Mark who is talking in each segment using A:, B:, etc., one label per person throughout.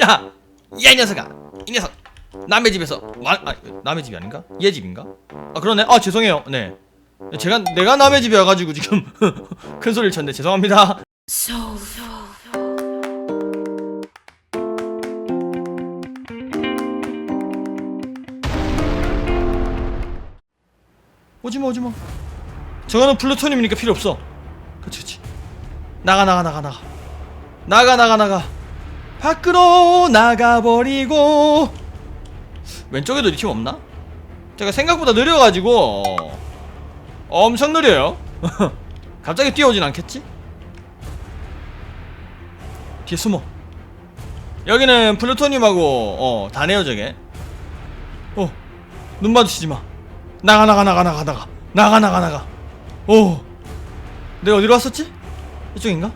A: 야! 야 이 녀석아! 이 녀석! 남의 집에서 마, 아, 남의 집이 아닌가? 얘 집인가? 아 그러네 아 죄송해요 네 제가 내가 남의 집에 와가지고 지금 큰 소리를 쳤네 죄송합니다
B: So,
A: 오지마 오지마 저거는 플루토늄이니까 필요 없어 그치 그치 나가 나가 나가 나가 나가 나가 나가 밖으로 나가버리고. 왼쪽에도 리튬 없나? 제가 생각보다 느려가지고. 어, 엄청 느려요. 갑자기 뛰어오진 않겠지? 뒤에 숨어. 여기는 플루토늄하고 어 다네요 저게. 어 눈 마주치지마. 나가 나가 나가 나가 나가. 나가 나가 나가. 오. 내가 어디로 왔었지? 이쪽인가?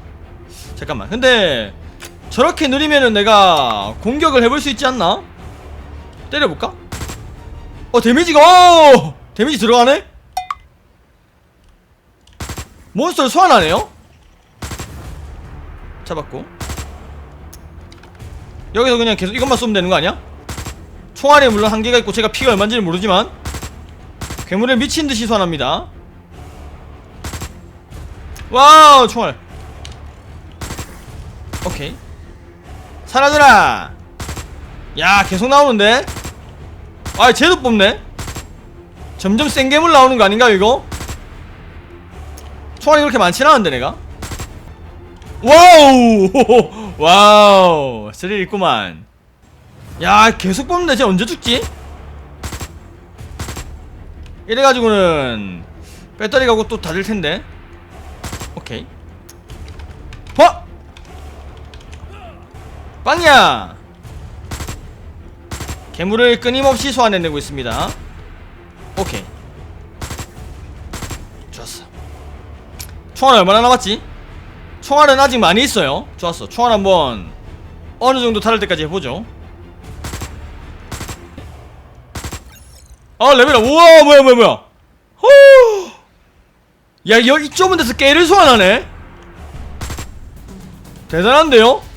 A: 잠깐만. 근데 저렇게 느리면은 내가 공격을 해볼 수 있지 않나? 때려볼까? 어 데미지가 오! 데미지 들어가네? 몬스터를 소환하네요? 잡았고 여기서 그냥 계속 이것만 쏘면 되는 거 아니야? 총알에 물론 한계가 있고 제가 피가 얼마인지는 모르지만 괴물을 미친듯이 소환합니다 와우 총알 오케이 사라져라 야 계속 나오는데? 아 쟤도 뽑네? 점점 센 괴물 나오는 거 아닌가 이거? 총알이 그렇게 많진 않은데 내가? 와우! 와우! 스릴 있구만. 야 계속 뽑는데 쟤 언제 죽지? 이래가지고는 배터리가 곧또 닫을 텐데. 오케이 빵야. 괴물을 끊임없이 소환해내고 있습니다. 오케이. 좋았어. 총알 얼마나 남았지? 총알은 아직 많이 있어요. 좋았어. 총알 한번 어느 정도 다를 때까지 해보죠. 아 레벨업. 우와 뭐야 뭐야 뭐야. 호! 야 좁은 데서 깨를 소환하네? 대단한데요?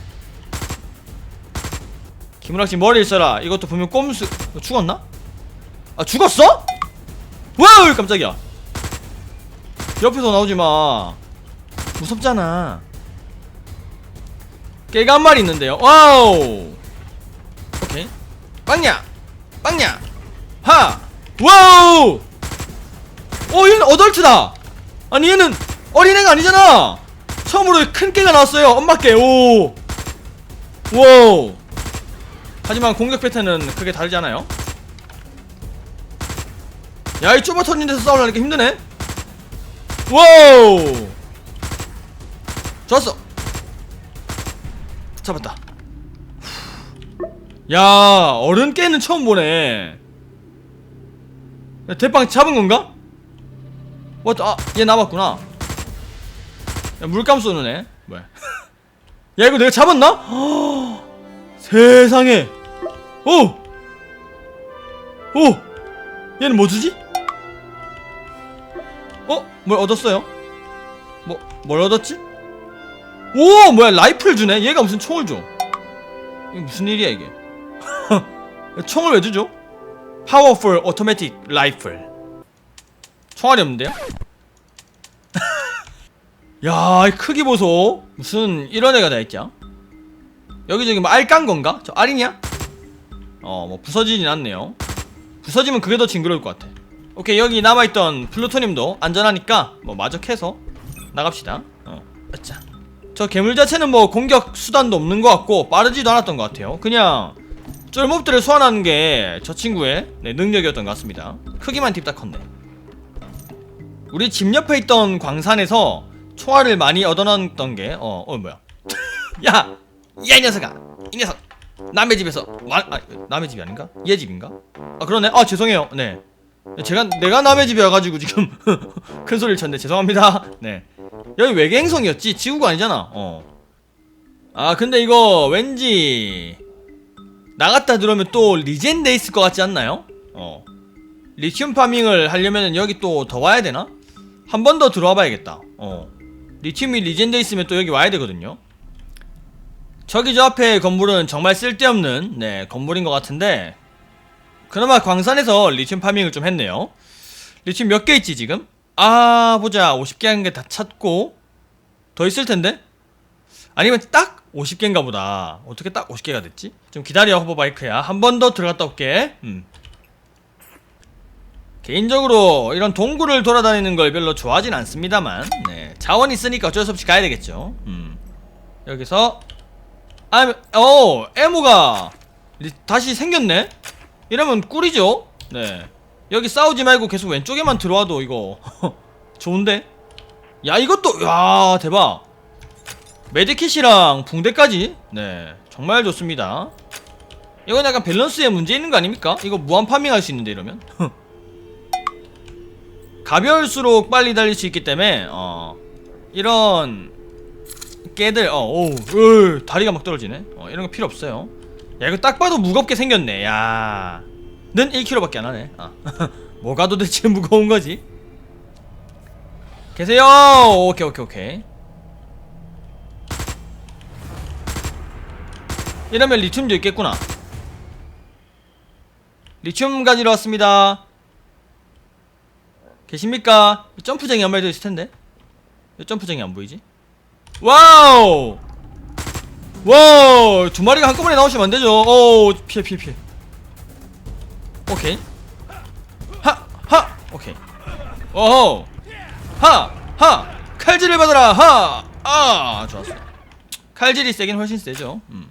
A: 김은학씨 머리 있어라. 이것도 분명 꼼수 어, 죽었나? 아 죽었어? 와우 깜짝이야. 옆에서 나오지마. 무섭잖아. 깨가 한 마리 있는데요. 와우. 오케이. 빵야 빵야 하! 와우! 어 얘는 어덜트다. 아니 얘는 어린애가 아니잖아. 처음으로 큰 깨가 나왔어요. 엄마 깨오. 와우 하지만 공격 패턴은 크게 다르지 않아요 야이 좁아 터진 데서 싸우려니까 힘드네 와우 좋았어 잡았다 야 어른 깨는 처음 보네 야, 대빵 잡은 건가? what 아, 얘 남았구나. 야, 물감 쏘는 애. 뭐야? 야, 이거 내가 잡았나? 허, 세상에. 오! 오! 얘는 뭐 주지? 어? 뭘 얻었어요? 뭐, 뭘 얻었지? 오! 뭐야, 라이플 주네? 얘가 무슨 총을 줘? 이게 무슨 일이야, 이게? 총을 왜 주죠? Powerful Automatic Rifle 총알이 없는데요? 야, 이 크기 보소. 무슨 이런 애가 다 있죠? 여기저기 뭐 알 깐 건가? 저 알이냐? 어, 뭐 부서지진 않네요. 부서지면 그게 더 징그러울 것 같아. 오케이, 여기 남아있던 플루토늄도 안전하니까 뭐 마저 캐서 나갑시다. 어, 자. 저 괴물 자체는 뭐 공격 수단도 없는 것 같고 빠르지도 않았던 것 같아요. 그냥 쫄몹들을 소환하는 게 저 친구의 네, 능력이었던 것 같습니다. 크기만 딥다 컸네. 우리 집 옆에 있던 광산에서 총알을 많이 얻어놨던 게, 어, 어, 뭐야. 야! 야, 이 녀석아! 이 녀석! 남의 집에서, 마, 아, 남의 집이 아닌가? 얘 집인가? 아, 그러네. 아, 죄송해요. 네. 제가, 내가 남의 집에 와가지고 지금 큰 소리를 쳤네. 죄송합니다. 네. 여기 외계 행성이었지? 지구가 아니잖아. 어. 아, 근데 이거 왠지 나갔다 들어오면 또 리젠데 있을 것 같지 않나요? 어. 리튬 파밍을 하려면 여기 또 더 와야 되나? 한 번 더 들어와 봐야겠다. 어. 리튬이 리젠데 있으면 또 여기 와야 되거든요. 저기 저 앞에 건물은 정말 쓸데없는 네 건물인 것 같은데 그나마 광산에서 리튬 파밍을 좀 했네요 리튬 몇 개 있지 지금? 아 보자 50개 한개다 찾고 더 있을 텐데? 아니면 딱 50개인가 보다 어떻게 딱 50개가 됐지? 좀 기다려 호버바이크야 한 번 더 들어갔다 올게 음. 개인적으로 이런 동굴을 돌아다니는 걸 별로 좋아하진 않습니다만 네, 자원 있으니까 어쩔 수 없이 가야 되겠죠 음. 여기서 아, 어, 에모가 리- 다시 생겼네? 이러면 꿀이죠? 네. 여기 싸우지 말고 계속 왼쪽에만 들어와도 이거 좋은데? 야, 이것도, 야, 대박. 메디킷이랑 붕대까지? 네. 정말 좋습니다. 이건 약간 밸런스에 문제 있는 거 아닙니까? 이거 무한 파밍할 수 있는데, 이러면? 가벼울수록 빨리 달릴 수 있기 때문에, 어, 이런 깨들 어, 오, 으, 다리가 막 떨어지네. 어, 이런 거 필요 없어요. 야, 이거 딱 봐도 무겁게 생겼네. 야. 는 1kg밖에 안 하네. 아. 뭐가 도대체 무거운 거지? 계세요. 오케이, 오케이, 오케이. 이러면 리튬도 있겠구나. 리튬 가지러 왔습니다. 계십니까? 점프쟁이 한 마리 더 있을 텐데. 왜 점프쟁이 안 보이지? 와우! 와우! 두 마리가 한꺼번에 나오시면 안 되죠. 오, 피해, 피해, 피해. 오케이. 하! 하! 오케이. 오호! 하! 하! 칼질을 받아라! 하! 아! 좋았어. 칼질이 세긴 훨씬 세죠. 음.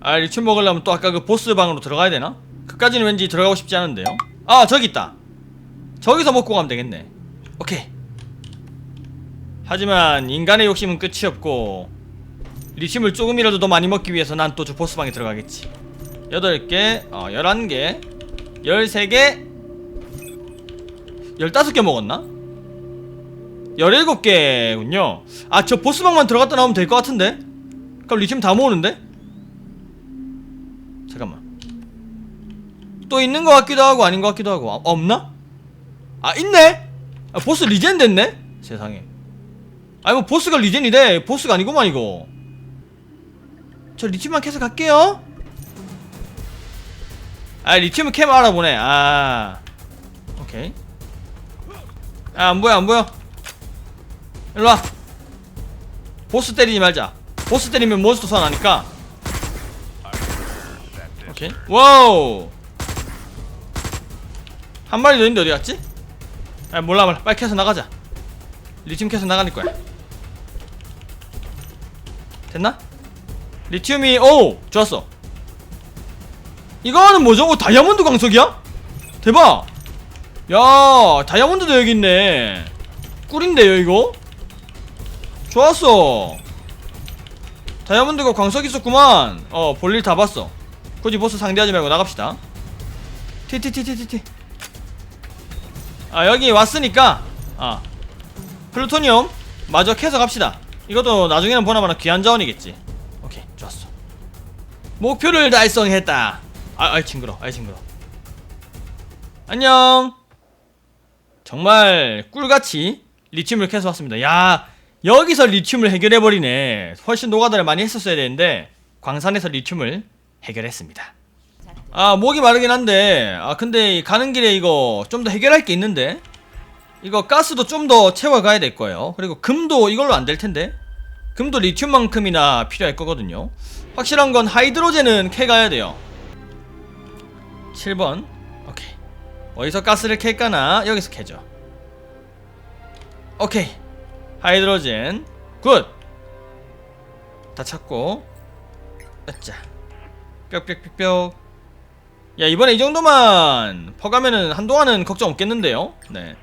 A: 아, 리튬 먹으려면 또 아까 그 보스 방으로 들어가야 되나? 그까지는 왠지 들어가고 싶지 않은데요. 아, 저기 있다. 저기서 먹고 가면 되겠네. 오케이. 하지만 인간의 욕심은 끝이 없고 리튬을 조금이라도 더 많이 먹기 위해서 난 또 저 보스방에 들어가겠지 8개, 어 11개 13개 15개 먹었나? 17개군요 아 저 보스방만 들어갔다 나오면 될 것 같은데? 그럼 리튬 다 모으는데? 잠깐만 또 있는 것 같기도 하고 아닌 것 같기도 하고 아, 없나? 아 있네? 아, 보스 리젠 됐네? 세상에 아니 뭐 보스가 리젠이 돼. 보스가 아니구만 이거. 저 리튬만 캐서 갈게요. 아 리튬은 캠 알아보네. 아. 오케이. 아 안보여 안보여. 일로와. 보스 때리지 말자. 보스 때리면 몬스터 소환하니까. 오케이. 와우. 한 마리 더 있는데 어디 갔지? 아 몰라 몰라. 빨리 캐서 나가자. 리튬 캐서 거야 됐나? 리튬이 오! 좋았어. 이거는 뭐죠? 어, 다이아몬드 광석이야? 대박! 야 다이아몬드도 여기 있네. 꿀인데요 이거? 좋았어. 다이아몬드가 광석 있었구만. 어 볼일 다 봤어. 굳이 보스 상대하지 말고 나갑시다. 티티티티티티. 아 여기 왔으니까 아 플루토늄 마저 캐서 갑시다 이것도 나중에는 보나마나 귀한 자원이겠지. 오케이 좋았어. 목표를 달성했다. 아, 아이 징그러 아이 징그러. 안녕. 정말 꿀같이 리튬을 캐서 왔습니다. 야 여기서 리튬을 해결해버리네. 훨씬 노가다를 많이 했었어야 되는데 광산에서 리튬을 해결했습니다. 아 목이 마르긴 한데 아 근데 가는 길에 이거 좀 더 해결할 게 있는데? 이거 가스도 좀 더 채워가야 될 거예요. 그리고 금도 이걸로 안 될 텐데 금도 리튬만큼이나 필요할 거거든요. 확실한 건 하이드로젠은 캐가야 돼요. 7번. 오케이. 어디서 가스를 캘까나? 여기서 캐죠. 오케이. 하이드로젠. 굿다 찾고. 으짜 뿅뿅뿅뿅. 야 이번에 이 정도만 퍼가면은 한동안은 걱정 없겠는데요? 네.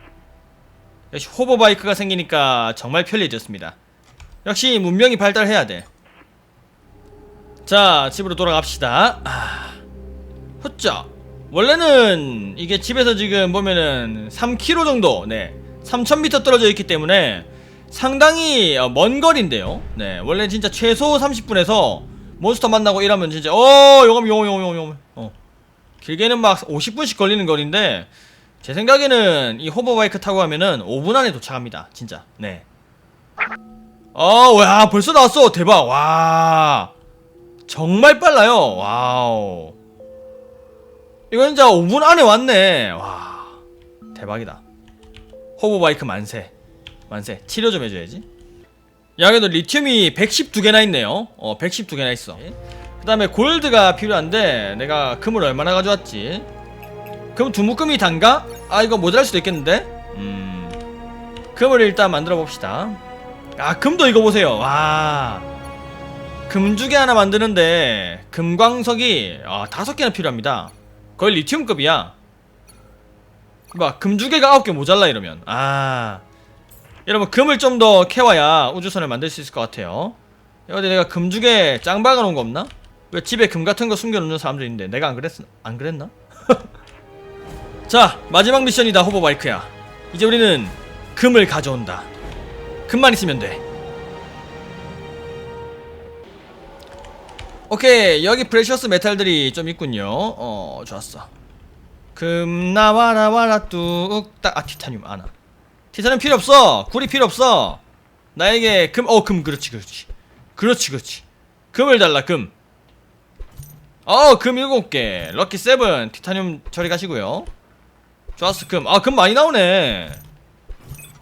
A: 역시 호버바이크가 생기니까 정말 편리해졌습니다 역시 문명이 발달해야 돼. 자, 집으로 돌아갑시다. 아, 헛자. 원래는 이게 집에서 지금 보면은 3km 정도, 네, 3,000m 떨어져 있기 때문에 상당히 어, 먼 거리인데요. 네, 원래 진짜 최소 30분에서 몬스터 만나고 이러면 진짜 어, 요감 요감 요감 요감 어. 길게는 막 50분씩 걸리는 거리인데 제 생각에는 이 호버바이크 타고 가면은 5분 안에 도착합니다. 진짜. 네. 어, 와, 벌써 나왔어. 대박. 와. 정말 빨라요. 와우. 이거 진짜 5분 안에 왔네. 와. 대박이다. 호버바이크 만세. 만세. 치료 좀 해줘야지. 여기도 리튬이 112개나 있네요. 어, 112개나 있어. 그 다음에 골드가 필요한데, 내가 금을 얼마나 가져왔지? 금 두 묶음이 단가? 아, 이거 모자랄 수도 있겠는데? 음. 금을 일단 만들어 봅시다. 아, 금도 이거 보세요. 와. 금주개 하나 만드는데, 금광석이, 아, 다섯 개나 필요합니다. 거의 리튬급이야. 막, 금주개가 아홉 개 모자라 이러면. 아. 여러분 금을 좀 더 캐와야 우주선을 만들 수 있을 것 같아요 어디 내가 금주개 짱 박아놓은 거 없나? 왜 집에 금 같은 거 숨겨놓는 사람들 있는데 내가 안 그랬 안 그랬나? 자 마지막 미션이다 호버바이크야 이제 우리는 금을 가져온다 금만 있으면 돼. 오케이 여기 프레셔스 메탈들이 좀 있군요. 어 좋았어. 금 나와라 와라 뚝딱 아 티타늄 아나. 티타늄 필요 없어. 구리 필요 없어. 나에게 금 어 금 그렇지 그렇지. 그렇지 그렇지. 금을 달라 금. 어, 금 일곱 개. 럭키 세븐. 티타늄 저리 가시고요. 좋았어 금. 아 금 많이 나오네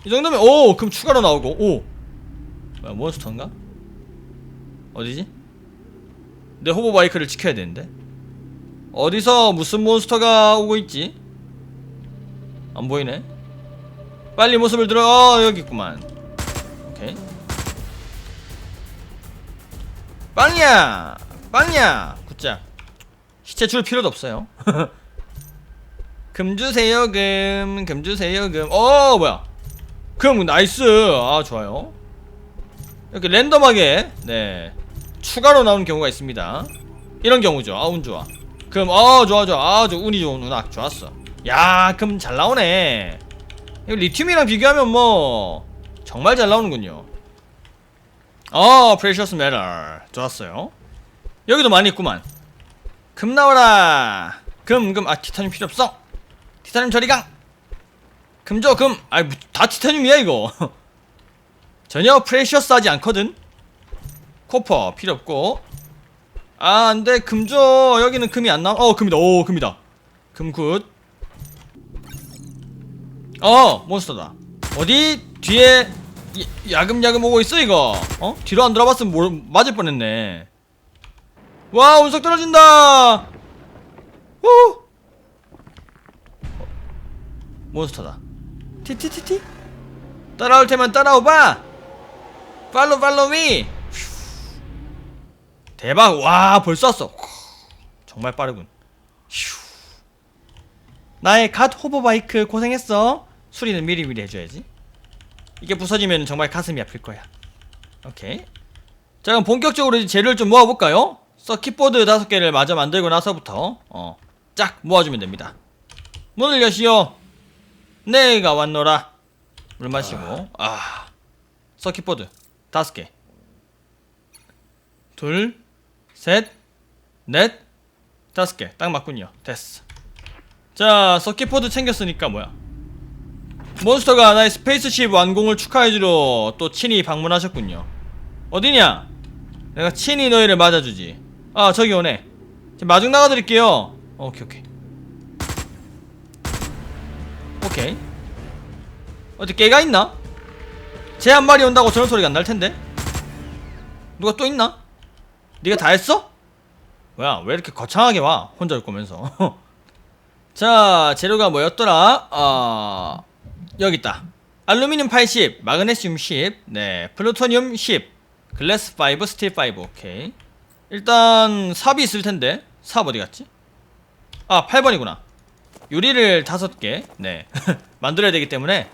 A: 이 정도면 오금 추가로 나오고 오. 뭐야 몬스터인가? 어디지? 내 호버바이크를 지켜야 되는데? 어디서 무슨 몬스터가 오고 있지? 안 보이네. 빨리 모습을 들어. 어 여기 있구만. 오케이. 빵이야! 빵이야! 굿자. 시체 줄 필요도 없어요. 금 주세요 금금 주세요 금어 뭐야 금 나이스 아 좋아요 이렇게 랜덤하게 네 추가로 나오는 경우가 있습니다 이런 경우죠 아 운 좋아 금어 좋아 좋아 아주 운이 좋은 운악 좋았어 야금잘 나오네 리튬이랑 비교하면 뭐 정말 잘 나오는군요. 어, 프레셔스 메탈 좋았어요. 여기도 많이 있구만. 금 나와라. 금, 금. 아, 티타늄 필요 없어. 티타늄 저리 강. 금 줘, 금. 아이, 뭐, 다 티타늄이야 이거. 전혀 프레셔스하지 않거든. 코퍼 필요 없고. 아, 안돼. 금 줘. 여기는 금이 안 나와. 어, 금이다. 오, 금이다. 금 굿. 어 몬스터다 어디 뒤에 이- 야금야금 오고 있어 이거 어 뒤로 안 들어봤으면 뭘 맞을 뻔했네 와 운석 떨어진다 후 몬스터다 티티티티? 따라올 테면 따라오봐. 팔로 팔로 미. 대박. 와 벌써 왔어. 정말 빠르군. 휴. 나의 갓 호버바이크 고생했어. 수리는 미리미리 해줘야지. 이게 부서지면 정말 가슴이 아플 거야. 오케이. 자 그럼 본격적으로 재료를 좀 모아볼까요? 서킷보드 다섯 개를 마저 만들고 나서부터 어, 쫙 모아주면 됩니다. 문을 여시오 내가 왔노라. 물 마시고. 아. 서킷보드. 다섯 개. 둘, 셋, 넷, 다섯 개. 딱 맞군요. 됐어. 자 서킷보드 챙겼으니까 뭐야? 몬스터가 나의 스페이스십 완공을 축하해주러 또 친히 방문하셨군요. 어디냐? 내가 친히 너희를 맞아주지. 아 저기 오네. 마중 나가드릴게요. 오케이 오케이 오케이. 어디 깨가 있나? 쟤 한 마리 온다고 저런 소리가 안 날 텐데. 누가 또 있나? 네가 다 했어? 뭐야 왜 이렇게 거창하게 와? 혼자 올 거면서. 자 재료가 뭐였더라? 어... 여기 있다. 알루미늄 80 마그네슘 10네 플루토늄 10 글래스 5 스틸 5 오케이. 일단 삽이 있을 텐데. 삽 어디 갔지? 아 8번이구나 유리를 5개 네. 만들어야 되기 때문에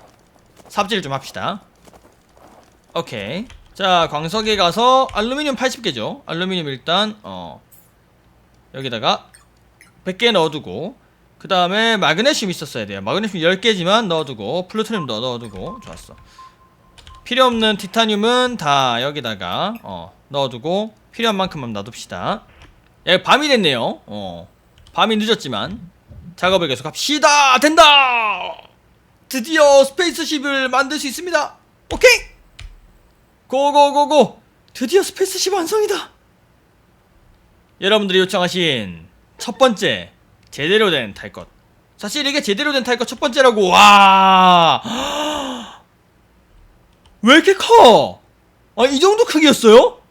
A: 삽질 좀 합시다. 오케이. 자 광석에 가서 알루미늄 80개죠. 알루미늄 일단 어 여기다가 100개 넣어두고 그 다음에 마그네슘 있었어야 돼요. 마그네슘 10개지만 넣어두고 플루토늄도 넣어두고. 좋았어. 필요 없는 티타늄은 다 여기다가 어 넣어두고 필요한 만큼만 놔둡시다. 야 밤이 됐네요. 어 밤이 늦었지만 작업을 계속 합시다 된다 드디어 스페이스십을 만들 수 있습니다 오케이 고고고고 드디어 스페이스십 완성이다 여러분들이 요청하신 첫 번째 제대로 된 탈 것. 사실 이게 제대로 된 탈것 첫 번째라고. 와. 왜 이렇게 커? 아, 이 정도 크기였어요?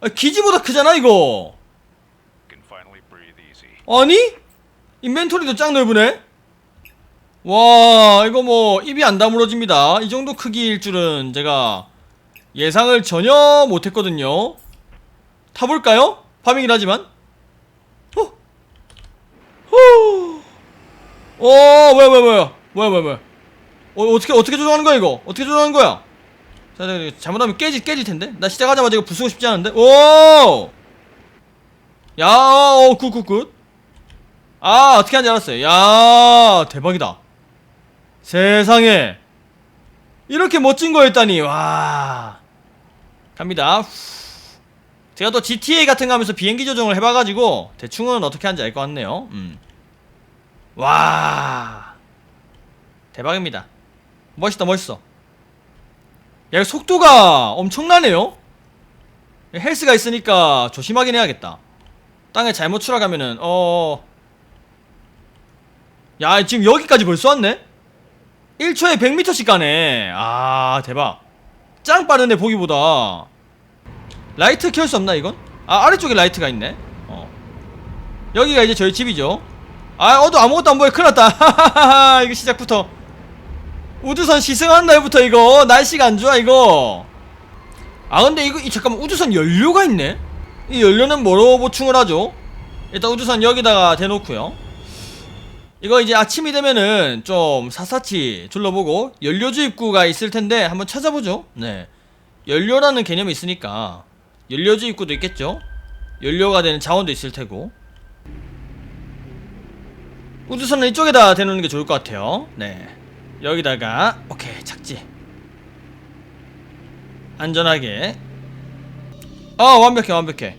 A: 아, 기지보다 크잖아, 이거. 아니? 인벤토리도 짱 넓으네? 와, 이거 뭐, 입이 안 다물어집니다. 이 정도 크기일 줄은 제가 예상을 전혀 못했거든요. 타볼까요? 파밍이라 하지만. 어? 어? 어, 뭐야, 뭐야, 뭐야. 뭐야, 뭐야, 뭐야. 어, 어떻게, 어떻게 조정하는 거야, 이거? 어떻게 조정하는 거야? 자, 잘못하면 깨질, 깨질 텐데? 나 시작하자마자 이거 부수고 싶지 않은데? 오! 야, 어, 굿, 굿, 굿. 아 어떻게 하는지 알았어요. 야 대박이다. 세상에. 이렇게 멋진 거였다니 와. 갑니다. 후. 제가 또 GTA 같은 거 하면서 비행기 조정을 해봐가지고 대충은 어떻게 하는지 알 것 같네요. 음. 와. 대박입니다. 멋있다 멋있어. 야 속도가 엄청나네요. 헬스가 있으니까 조심하긴 해야겠다. 땅에 잘못 추락하면은 어 야, 지금 여기까지 벌써 왔네? 1초에 100m씩 가네. 아, 대박. 짱 빠르네, 보기보다. 라이트 켤 수 없나, 이건? 아, 아래쪽에 라이트가 있네. 어. 여기가 이제 저희 집이죠. 아, 어두 아무것도 안 보여. 큰일 났다. 하하하하. 이거 시작부터. 우주선 시승한 날부터 이거. 날씨가 안 좋아, 이거. 아, 근데 이거, 이, 잠깐만. 우주선 연료가 있네? 이 연료는 뭐로 보충을 하죠? 일단 우주선 여기다가 대놓고요. 이거 이제 아침이 되면은 좀 샅샅이 둘러보고 연료 주 입구가 있을 텐데 한번 찾아보죠. 네. 연료라는 개념이 있으니까 연료 주 입구도 있겠죠. 연료가 되는 자원도 있을 테고. 우주선은 이쪽에다 대놓는 게 좋을 것 같아요. 네. 여기다가 오케이 착지. 안전하게. 아 완벽해 완벽해.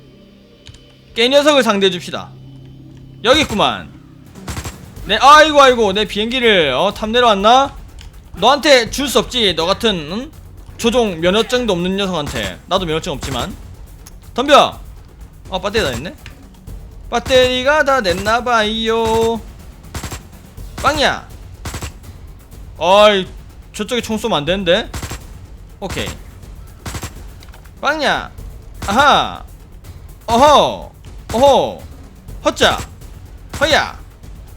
A: 깨 녀석을 상대해 줍시다. 여기 있구만. 네, 아이고 아이고 내 비행기를 어 탐내러 왔나? 너한테 줄 수 없지 너 같은 응? 조종 면허증도 없는 녀석한테. 나도 면허증 없지만. 덤벼! 어 배터리 다 됐네? 배터리가 다 됐나봐요. 빵이야! 어이 저쪽에 총 쏘면 안 되는데? 오케이. 빵이야! 아하! 어허! 어허! 허짜 허야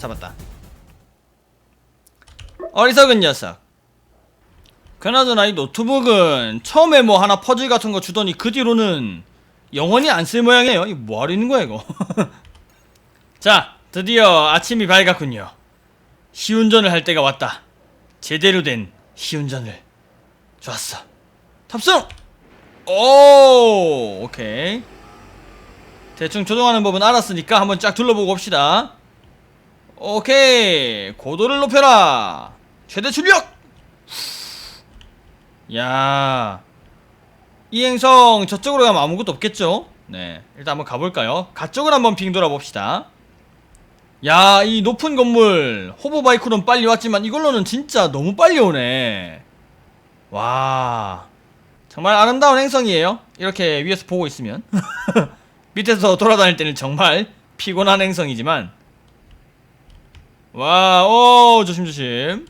A: 잡았다. 어리석은 녀석. 그나저나 이 노트북은 처음에 뭐 하나 퍼즐 같은 거 주더니 그 뒤로는 영원히 안 쓸 모양이에요. 이거 뭐 하려는 거야 이거. 자, 드디어 아침이 밝았군요. 시운전을 할 때가 왔다. 제대로 된 시운전을. 좋았어. 탑승! 오, 오케이. 대충 조종하는 법은 알았으니까 한번 쫙 둘러보고 옵시다. 오케이 고도를 높여라. 최대 출력! 야 이행성 저쪽으로 가면 아무것도 없겠죠? 네 일단 한번 가볼까요? 가쪽을 한번 빙 돌아봅시다. 야 이 높은 건물 호버바이크로는 빨리 왔지만 이걸로는 진짜 너무 빨리 오네. 와 정말 아름다운 행성이에요. 이렇게 위에서 보고 있으면. 밑에서 돌아다닐 때는 정말 피곤한 행성이지만 와, 오, 조심조심.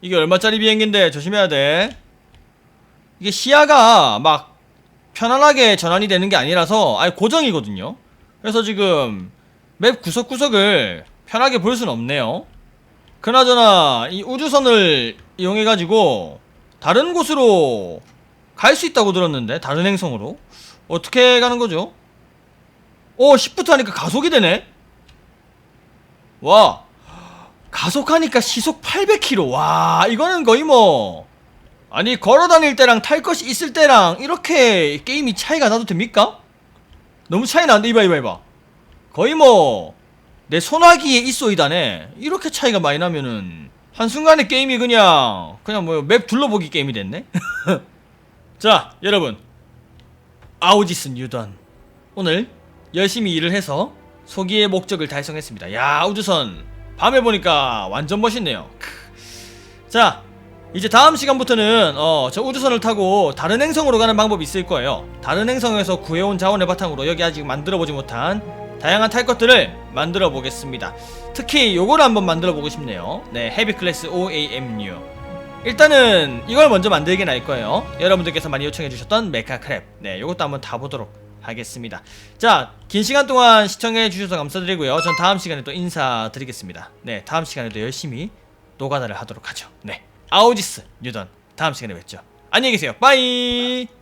A: 이게 얼마짜리 비행기인데 조심해야 돼. 이게 시야가 막 편안하게 전환이 되는 게 아니라서 아예 고정이거든요. 그래서 지금 맵 구석구석을 편하게 볼 수는 없네요. 그나저나 이 우주선을 이용해가지고 다른 곳으로 갈 수 있다고 들었는데 다른 행성으로 어떻게 가는 거죠? 오, 10부터 하니까 가속이 되네? 와 가속하니까 시속 800km 와 이거는 거의 뭐 아니 걸어다닐 때랑 탈 것이 있을 때랑 이렇게 게임이 차이가 나도 됩니까? 너무 차이 나는데 이봐 이봐 이봐. 거의 뭐 내 소나기에 있소이다네 이렇게 차이가 많이 나면은 한순간에 게임이 그냥 그냥 뭐 맵 둘러보기 게임이 됐네? 자 여러분. 아우지스 뉴던 오늘 열심히 일을 해서 소기의 목적을 달성했습니다. 야 우주선 밤에 보니까 완전 멋있네요. 크. 자 이제 다음 시간부터는 어, 저 우주선을 타고 다른 행성으로 가는 방법이 있을 거예요. 다른 행성에서 구해온 자원을 바탕으로 여기 아직 만들어보지 못한 다양한 탈 것들을 만들어 보겠습니다. 특히 요거를 한번 만들어 보고 싶네요. 네, 헤비 클래스 OAMU. 일단은 이걸 먼저 만들게 날 거예요. 여러분들께서 많이 요청해 주셨던 메카 크랩. 네, 요것도 한번 타보도록 하겠습니다. 자, 긴 시간 동안 시청해 주셔서 감사드리고요. 전 다음 시간에 또 인사드리겠습니다. 네, 다음 시간에도 열심히 노가다를 하도록 하죠. 네, 아우지스 뉴던 다음 시간에 뵙죠. 안녕히 계세요. 빠이.